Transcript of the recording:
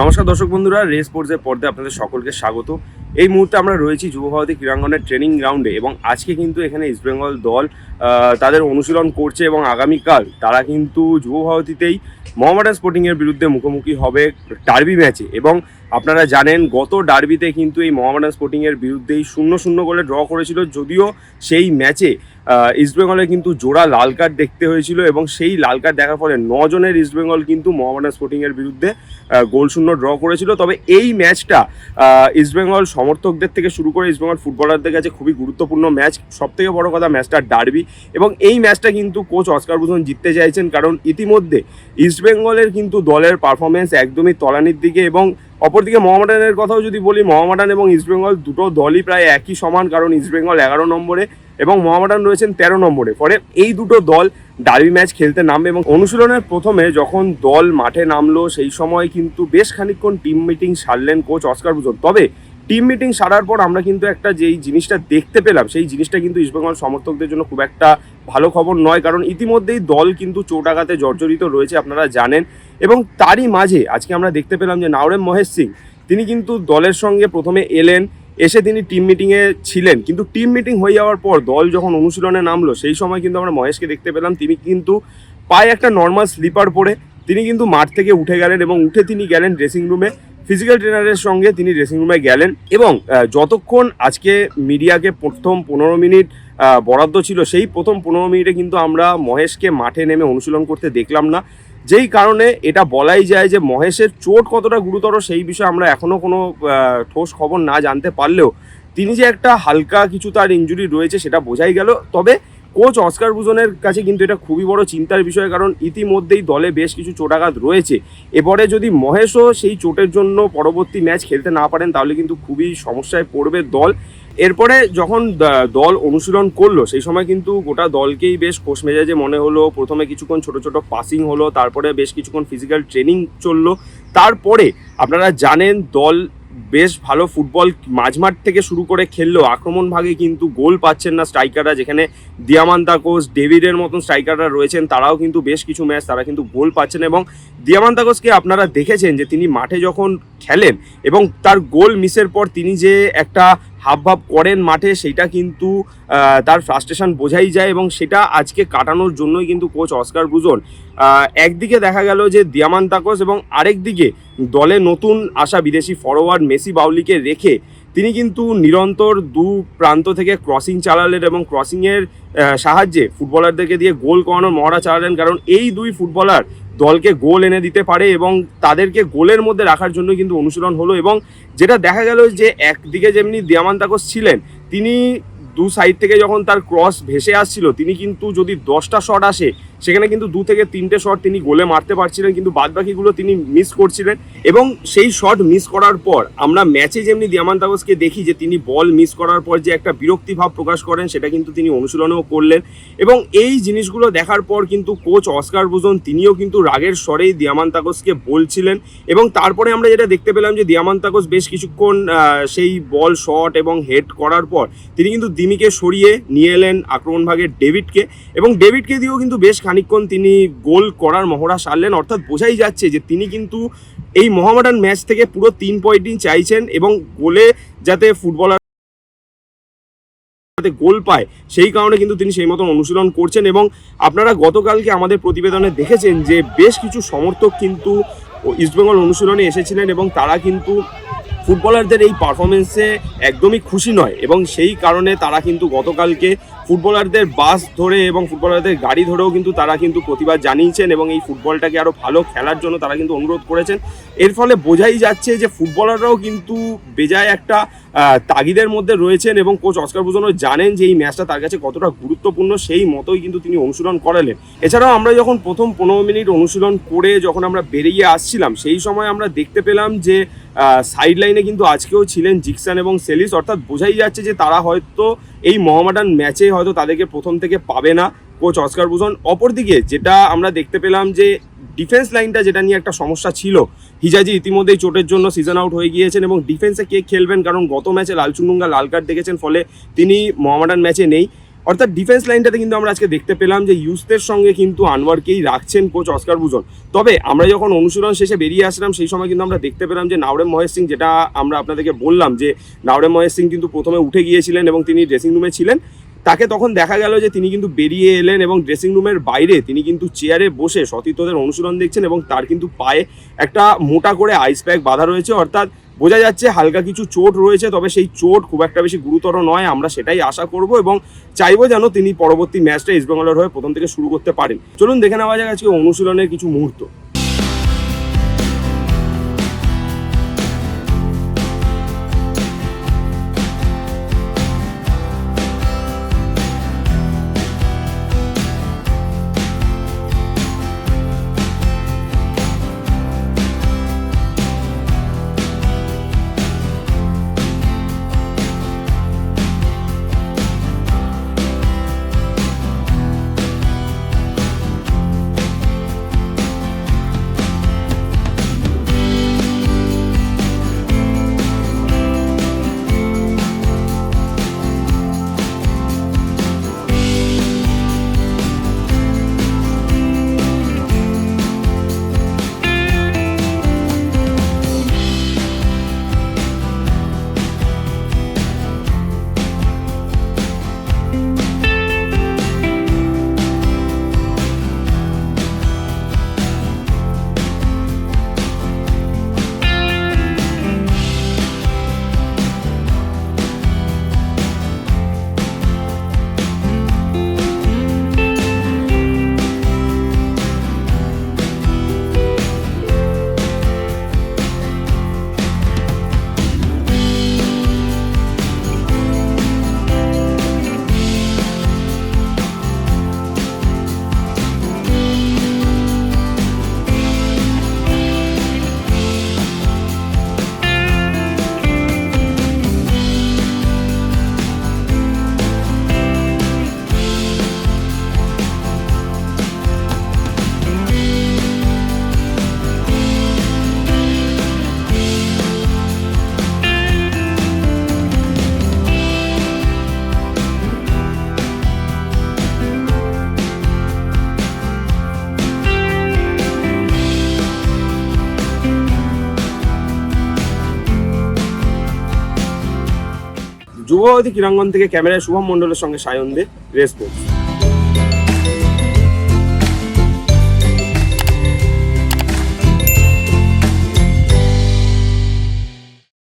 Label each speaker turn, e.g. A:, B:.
A: নমস্কার দর্শক বন্ধুরা, রেস স্পোর্টসের পর্দে আপনাদের সকলকে স্বাগত। এই মুহূর্তে আমরা রয়েছি যুব ভারতী ক্রীড়াঙ্গনের ট্রেনিং গ্রাউন্ডে এবং আজকে কিন্তু এখানে ইস্টবেঙ্গল দল তাদের অনুশীলন করছে এবং আগামীকাল তারা কিন্তু যুব ভারতীতেই মোহামেডান স্পোর্টিংয়ের বিরুদ্ধে মুখোমুখি হবে টার্বি ম্যাচে এবং আপনারা জানেন গত ডার্বিতে কিন্তু এই মোহামেডান স্পোর্টিংয়ের বিরুদ্ধেই শূন্য শূন্য গোলে ড্র করেছিল। যদিও সেই ম্যাচে ইস্টবেঙ্গলে কিন্তু জোড়া লাল কার্ড দেখতে হয়েছিল এবং সেই লাল কার্ড দেখার ফলে নজনের ইস্টবেঙ্গল কিন্তু মোহামেডান স্পোর্টিংয়ের বিরুদ্ধে আহ, গোল শূন্য ড্র করেছিল। তবে এই ম্যাচটা ইস্টবেঙ্গল সমর্থকদের থেকে শুরু করে ইস্টবেঙ্গল ফুটবলারদের কাছে খুবই গুরুত্বপূর্ণ ম্যাচ। সব থেকে বড় কথা ম্যাচটা ডার্বি এবং এই ম্যাচটা কিন্তু কোচ অস্কার ভূষণ জিততে চাইছেন কারণ ইতিমধ্যে ইস্টবেঙ্গলের কিন্তু দলের পারফরমেন্স একদমই তলানির দিকে এবং অপরদিকে মহামাডানের কথাও যদি বলি মহামাডান এবং ইস্টবেঙ্গল দুটো দলই প্রায় একই সমান, কারণ ইস্টবেঙ্গল এগারো নম্বরে এবং মোহামেডান রয়েছেন তেরো নম্বরে। ফলে এই দুটো দল ডার্বি ম্যাচ খেলতে নামবে এবং অনুশীলনের প্রথমে যখন দল মাঠে নামলো, সেই সময় কিন্তু বেশ খানিকক্ষণ টিম মিটিং সারলেন কোচ অস্কার ভূষণ তবে টিম মিটিং সারার পর আমরা কিন্তু একটা যেই জিনিসটা দেখতে পেলাম, সেই জিনিসটা কিন্তু ইস্টবেঙ্গল সমর্থকদের জন্য খুব একটা ভালো খবর নয়, কারণ ইতিমধ্যেই দল কিন্তু চোটাঘাতে জর্জরিত রয়েছে, আপনারা জানেন। এবং তারই মাঝে, আজকে আমরা দেখতে পেলাম যে নাওরেম মহেশ সিং, তিনি কিন্তু দলের সঙ্গে প্রথমে এলেন, এসে তিনি টিম মিটিংয়ে ছিলেন। কিন্তু টিম মিটিং হয়ে যাওয়ার পর দল যখন অনুশীলনে নামলো, সেই সময় কিন্তু আমরা মহেশকে দেখতে পেলাম, তিনি কিন্তু পায়ে একটা নর্মাল স্লিপার পরে তিনি কিন্তু মাঠ থেকে উঠে গেলেন এবং উঠে তিনি গেলেন ড্রেসিং রুমে ফিজিক্যাল ট্রেনারের সঙ্গে তিনি ড্রেসিং রুমে গেলেন এবং যতক্ষণ আজকে মিডিয়াকে প্রথম পনেরো মিনিট বরাদ্দ ছিল, সেই প্রথম পনেরো মিনিটে কিন্তু আমরা মহেশকে মাঠে নেমে অনুশীলন করতে দেখলাম না। যেই কারণে এটা বলাই যায় যে মহেশের চোট কতটা গুরুতর সেই বিষয়ে আমরা এখনও কোনো ঠোস খবর না জানতে পারলেও তিনি যে একটা হালকা কিছু তার ইঞ্জুরি রয়েছে সেটা বোঝাই গেল। তবে কোচ অস্কার ভূষণের কাছে কিন্তু এটা খুবই বড় চিন্তার বিষয় কারণ ইতিমধ্যেই দলে বেশ কিছু চোটাঘাত রয়েছে। এবারে যদি মহেশও সেই চোটের জন্য পরবর্তী ম্যাচ খেলতে না পারেন তাহলে কিন্তু খুবই সমস্যায় পড়বে দল। এরপরে যখন দল অনুশীলন করল, সেই সময় কিন্তু গোটা দলকেই বেশ খোশ মেজাজে মনে হলো। প্রথমে কিছুক্ষণ ছোট ছোট পাসিং হলো, তারপরে বেশ কিছুক্ষণ ফিজিক্যাল ট্রেনিং চলল। তারপরে, আপনারা জানেন দল বেশ ভালো ফুটবল মাঝমাঠ থেকে শুরু করে খেললেও আক্রমণ ভাগে কিন্তু গোল পাচ্ছেন না স্ট্রাইকাররা, যেখানে দিয়ামান্তাকোস, ডেভিডের মতন স্ট্রাইকাররা রয়েছেন, তারাও কিন্তু বেশ কিছু ম্যাচ তারা কিন্তু গোল পাচ্ছেন এবং দিয়ামান্তাকোসকে আপনারা দেখেছেন যে তিনি মাঠে যখন খেলেন এবং তার গোল মিসের পর তিনি যে একটা হাব ভাব করেন মাঠে, সেটা কিন্তু তার ফ্রাস্ট্রেশন বোঝাই যায় এবং সেটা আজকে কাটানোর জন্যই কিন্তু কোচ অস্কার বুজন একদিকে দেখা গেল যে দিয়ামান্তাকোস এবং আরেকদিকে দলে নতুন আসা বিদেশি ফরওয়ার্ড মেসি বাউলিকে রেখে তিনি কিন্তু নিরন্তর দু প্রান্ত থেকে ক্রসিং চালালেন এবং ক্রসিংয়ের সাহায্যে ফুটবলারদেরকে দিয়ে গোল করানোর মহড়া চালালেন। কারণ এই দুই ফুটবলার দলকে গোল এনে দিতে পারে এবং তাদেরকে গোলের মধ্যে রাখার জন্য কিন্তু অনুশীলন হলো এবং যেটা দেখা গেল যে একদিকে যেমনি দিয়ামান্তাকোস ছিলেন, তিনি দু সাইড থেকে যখন তার ক্রস ভেসে আসছিল, তিনি কিন্তু যদি দশটা শট আসে সেখানে কিন্তু দু থেকে তিনটে শট তিনি গোলে মারতে পারছিলেন, কিন্তু বাদবাকিগুলো তিনি মিস করছিলেন। এবং সেই শট মিস করার পর আমরা ম্যাচে যেমনি দিয়ামান দিয়ামান্তাগসকে দেখি যে তিনি বল মিস করার পর যে একটা বিরক্তি ভাব প্রকাশ করেন, সেটা কিন্তু তিনি অনুশীলনেও করলেন। এবং এই জিনিসগুলো দেখার পর কিন্তু কোচ অস্কার বুজন তিনিও কিন্তু রাগের স্বরেই দিয়ামান দিয়ামান্তাগসকে বলছিলেন। এবং তারপরে আমরা যেটা দেখতে পেলাম যে দিয়ামান দিয়ামান্তাগস বেশ কিছুক্ষণ সেই বল শট এবং হেড করার পর তিনি কিন্তু দিমিকে সরিয়ে নিয়ে এলেন আক্রমণ ভাগের ডেভিডকে এবং ডেভিডকে দিয়েও কিন্তু বেশ খানিকক্ষণ তিনি গোল করার মহড়া সারলেন। অর্থাৎ বোঝাই যাচ্ছে যে তিনি কিন্তু এই মোহামেডান ম্যাচ থেকে পুরো তিন পয়েন্টই চাইছেন এবং গোলে যাতে ফুটবলার যাতে গোল পায়, সেই কারণে কিন্তু তিনি সেই মতন অনুশীলন করছেন এবং আপনারা গতকালকে আমাদের প্রতিবেদনে দেখেছেন যে বেশ কিছু সমর্থক কিন্তু ইস্টবেঙ্গল অনুশীলনে এসেছিলেন এবং তারা কিন্তু ফুটবলারদের এই পারফরমেন্সে একদমই খুশি নয় এবং সেই কারণে তারা কিন্তু গতকালকে ফুটবলারদের বাস ধরে এবং ফুটবলারদের গাড়ি ধরেও কিন্তু তারা কিন্তু প্রতিবাদ জানিয়েছেন এবং এই ফুটবলটাকে আরও ভালো খেলার জন্য তারা কিন্তু অনুরোধ করেছেন। এর ফলে বোঝাই যাচ্ছে যে ফুটবলাররাও কিন্তু বেজায় একটা তাগিদের মধ্যে রয়েছেন এবং কোচ অস্কার ভূষণও জানেন যে এই ম্যাচটা তার কাছে কতটা গুরুত্বপূর্ণ, সেই মতোই কিন্তু তিনি অনুশীলন করালেন। এছাড়াও আমরা যখন প্রথম পনেরো মিনিট অনুশীলন করে যখন আমরা বেরিয়ে আসছিলাম, সেই সময় আমরা দেখতে পেলাম যে সাইড লাইনে কিন্তু আজকেও ছিলেন জিকসান এবং সেলিস। অর্থাৎ বোঝাই যাচ্ছে যে তারা হয়তো এই মহামাডান ম্যাচে হয়তো তাদেরকে প্রথম থেকে পাবে না। কোচ অস্কার ভূষণ, অপরদিকে যেটা আমরা দেখতে পেলাম যে ডিফেন্স লাইনটা যেটা নিয়ে একটা সমস্যা ছিল, হিজাজি ইতিমধ্যেই চোটের জন্য সিজন আউট হয়ে গিয়েছেন এবং ডিফেন্সে কে খেলবেন? কারণ গত ম্যাচে লালচুন্ডুঙ্গা লাল কার্ড দেখেছেন, ফলে তিনি মহামাডান ম্যাচে নেই। অর্থাৎ ডিফেন্স লাইনটাতে কিন্তু আমরা আজকে দেখতে পেলাম যে ইউসদের সঙ্গে কিন্তু আনোয়ারকেই রাখছেন কোচ অস্কার বুজন তবে আমরা যখন অনুশীলন শেষে বেরিয়ে আসলাম, সেই সময় কিন্তু আমরা দেখতে পেলাম যে নাওরেম মহেশ সিং যেটা আমরা আপনাদেরকে বললাম যে নাওরেম মহেশ সিং কিন্তু প্রথমে উঠে গিয়েছিলেন এবং তিনি ড্রেসিং রুমে ছিলেন। তাকে তখন দেখা গেল যে তিনি কিন্তু বেরিয়ে এলেন এবং ড্রেসিং রুমের বাইরে তিনি কিন্তু চেয়ারে বসে সতীর্থদের অনুশীলন দেখছেন এবং তার কিন্তু পায়ে একটা মোটা করে আইস প্যাক বাঁধা রয়েছে। অর্থাৎ বোঝা যাচ্ছে হালকা কিছু চোট রয়েছে, তবে সেই চোট খুব একটা বেশি গুরুতর নয়, আমরা সেটাই আশা করব এবং চাইব যেন তিনি পরবর্তী ম্যাচটা ইস্টবেঙ্গলের হয়ে প্রথম থেকে শুরু করতে পারেন। চলুন দেখে নেওয়া যাক আজকে অনুশীলনের কিছু মুহূর্ত। যুবভারতী ক্রীড়াঙ্গন থেকে ক্যামেরায় শুভম মন্ডলের সঙ্গে সায়ন দে রেসপোর্টস।